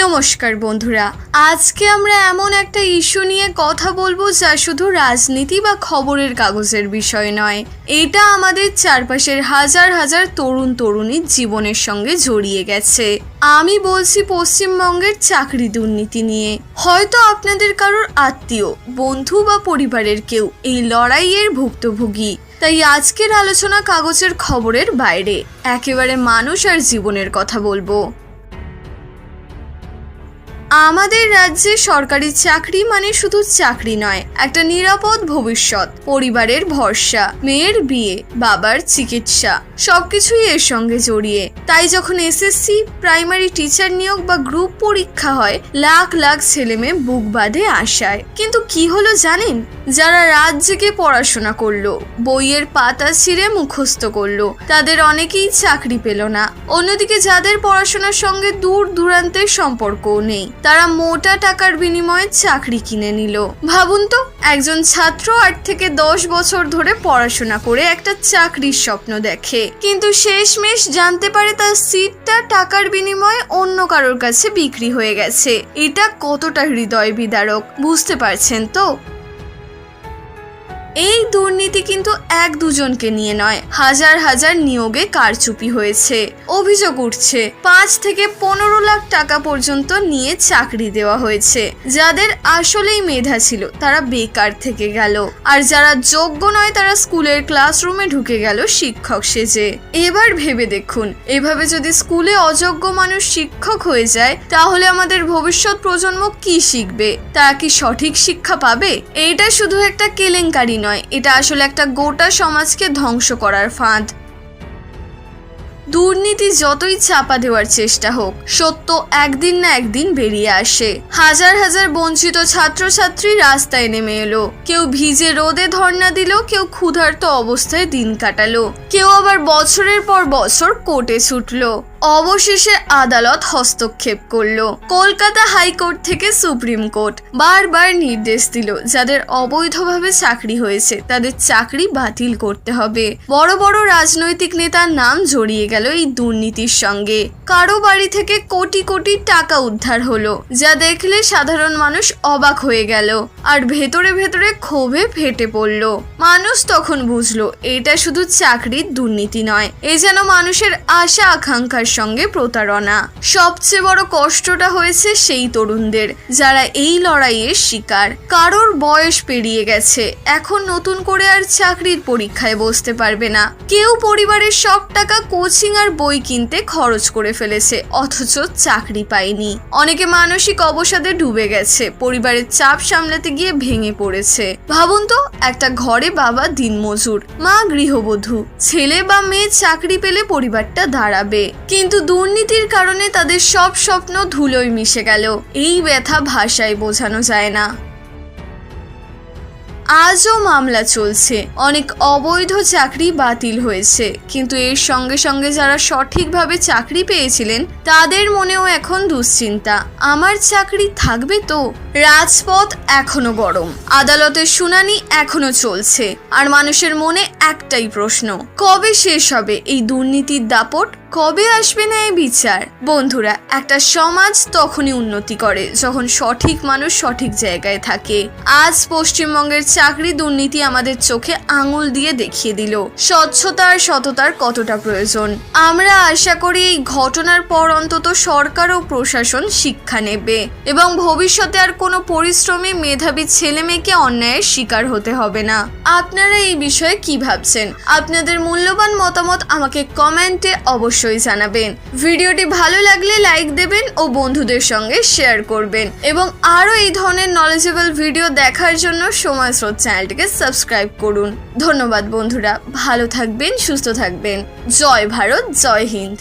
নমস্কার বন্ধুরা, আজকে আমরা এমন একটা ইস্যু নিয়ে কথা বলব যা শুধু রাজনীতি বা খবরের কাগজের বিষয় নয়, এটা আমাদের চারপাশের হাজার হাজার তরুণ তরুণীর জীবনের সঙ্গে জড়িয়ে গেছে। আমি বলছি পশ্চিমবঙ্গের চাকরি দুর্নীতি নিয়ে। হয়তো আপনাদের কারোর আত্মীয়, বন্ধু বা পরিবারের কেউ এই লড়াইয়ের ভুক্তভোগী। তাই আজকের আলোচনা কাগজের খবরের বাইরে, একেবারে মানুষ আর জীবনের কথা বলব। আমাদের রাজ্যে সরকারি চাকরি মানে শুধু চাকরি নয়, একটা নিরাপদ ভবিষ্যৎ, পরিবারের ভরসা, মেয়ের বিয়ে, বাবার চিকিৎসা, সবকিছুই এর সঙ্গে জড়িয়ে। তাই যখন এসএসসি প্রাইমারি টিচার নিয়োগ বা গ্রুপ পরীক্ষা হয়, লাখ লাখ ছেলে মেয়ে বুক বাঁধে আসায় কিন্তু কি হলো জানেন? যারা রাত জেগে পড়াশোনা করল, বইয়ের পাতা ছিঁড়ে মুখস্থ করল, তাদের অনেকেই চাকরি পেল না। অন্যদিকে যাদের পড়াশোনার সঙ্গে দূর দূরান্তের সম্পর্কও নেই। তারা মোটা টাকার বিনিময়ে চাকরি কিনে নিল। ভাবুন তো, একজন ছাত্র আট থেকে দশ বছর ধরে পড়াশোনা করে একটা চাকরির স্বপ্ন দেখে। কিন্তু শেষমেশ জানতে পারে তার সিটটা টাকার বিনিময়ে অন্য কারোর কাছে বিক্রি হয়ে গেছে। এটা কতটা হৃদয় বিদারক বুঝতে পারছেন তো? এই দুর্নীতি কিন্তু এক দুজনকে নিয়ে নয়, হাজার হাজার নিয়োগে কারচুপি হয়েছে। অভিযোগ উঠছে, পাঁচ থেকে পনেরো লাখ টাকা পর্যন্ত নিয়ে চাকরি দেওয়া হয়েছে। যাদের আসলেই মেধা ছিল, তারা বেকার থেকে গেল। আর যারা যোগ্য নয়, তারা স্কুলের ক্লাসরুমে ঢুকে গেল শিক্ষক সেজে। এবার ভেবে দেখুন, এভাবে যদি স্কুলে অযোগ্য মানুষ শিক্ষক হয়ে যায়, তাহলে আমাদের ভবিষ্যৎ প্রজন্ম কি শিখবে? তারা কি সঠিক শিক্ষা পাবে? এটা শুধু একটা কেলেঙ্কারি নয়। এটা আসলে একটা গোটা সমাজকে ধ্বংস করার ফাঁদ। দুর্নীতি যতই চাপা দেওয়ার চেষ্টা হোক, সত্য একদিন না একদিন বেরিয়ে আসে। হাজার হাজার বঞ্চিত ছাত্রছাত্রী রাস্তায় নেমে এলো। কেউ ভিজে রোদে ধর্ণা দিল, কেউ ক্ষুধার্ত অবস্থায় দিন কাটালো। কেউ আবার বছরের পর বছর কোর্টে ছুটলো। অবশেষে আদালত হস্তক্ষেপ করল। কলকাতা হাইকোর্ট থেকে সুপ্রিম কোর্ট বারবার নির্দেশ দিল যাদের অবৈধভাবে চাকরি হয়েছে তাদের চাকরি বাতিল করতে হবে। বড় বড় রাজনৈতিক নেতার নাম জড়িয়ে গেল এই দুর্নীতির সঙ্গে। কারও বাড়ি থেকে কোটি কোটি টাকা উদ্ধার হলো, যা দেখলে সাধারণ মানুষ অবাক হয়ে গেল আর ভেতরে ভেতরে ক্ষোভে ফেটে পড়ল। মানুষ তখন বুঝলো, এটা শুধু চাকরির দুর্নীতি নয়, এ যেন মানুষের আশা আকাঙ্ক্ষার সঙ্গে প্রতারণা। সবচেয়ে বড় কষ্টটা হয়েছে সেই তরুণদের, যারা এই লড়াইয়ের শিকার। কারোর বয়স পেরিয়ে গেছে, এখন নতুন করে আর চাকরির পরীক্ষায় বসতে পারবে না। কেউ পরিবারের সব টাকা কোচিং আর বই কিনতে খরচ করে ফেলেছে, অথচ চাকরি পায়নি। অনেকে মানসিক অবসাদে ডুবে গেছে, পরিবারের চাপ সামলাতে গিয়ে ভেঙে পড়েছে। ভাবুন তো, একটা ঘরে বাবা দিনমজুর, মা গৃহবধূ, ছেলে বা মেয়ে চাকরি পেলে পরিবারটা দাঁড়াবে। কিন্তু দুর্নীতির কারণে তাদের সব স্বপ্ন ধুলোয় মিশে গেল। এই ব্যথা ভাষায় বোঝানো যায় না। আজও মামলা চলছে। অনেক অবৈধ চাকরি বাতিল হয়েছে। কিন্তু এর সঙ্গে সঙ্গে যারা সঠিকভাবে চাকরি পেয়েছিলেন, তাদের মনেও এখন দুশ্চিন্তা। আমার চাকরি থাকবে তো? রাজপথ এখনও গরম। আদালতের শুনানি এখনও চলছে। আর মানুষের মনে একটাই প্রশ্ন, কবে শেষ হবে এই দুর্নীতির দাপট? কবে আসবে না এই বিচার? বন্ধুরা, একটা সমাজ তখনই উন্নতি করে যখন সঠিক মানুষ সঠিক জায়গায় থাকে। আজ পশ্চিমবঙ্গের চাকরি দুর্নীতি আমাদের চোখে আঙুল দিয়ে দেখিয়ে দিল। স্বচ্ছতা আর সততার কতটা প্রয়োজন? আমরা আশা করি এই ঘটনার পর অন্তত সরকার ও প্রশাসন শিক্ষা নেবে এবং ভবিষ্যতে আর কোনো পরিশ্রমী মেধাবী ছেলে মেয়েকে অন্যায়ের শিকার হতে হবে না। আপনারা এই বিষয়ে কি ভাবছেন? আপনাদের মূল্যবান মতামত আমাকে কমেন্টে অবশ্যই জানাবেন। ভিডিওটি ভালো লাগলে লাইক দেবেন ও বন্ধুদের সঙ্গে শেয়ার করবেন। এবং আরও এই ধরনের নলেজেবল ভিডিও দেখার জন্য সময় স্রোত চ্যানেলটিকে সাবস্ক্রাইব করুন। ধন্যবাদ বন্ধুরা। ভালো থাকবেন, সুস্থ থাকবেন। জয় ভারত, জয় হিন্দ।